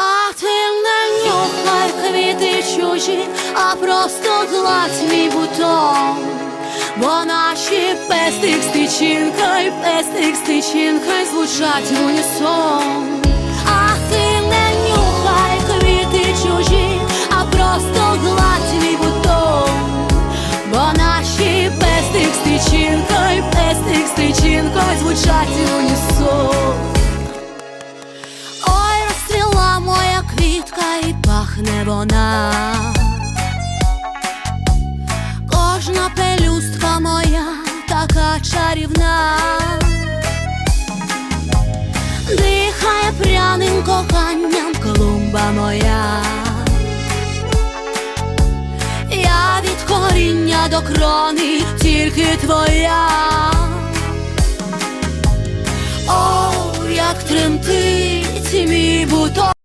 А ти не нюхай квіти чужі, а просто гладь мій бутон. Бо наші пестик з тичинкою, пестик з тичинкою звучать в унісон. Пахне вона. Кожна пелюстка моя така чарівна. Дихає пряним коханням клумба моя. Я від коріння до крони тільки твоя. О, як бутон.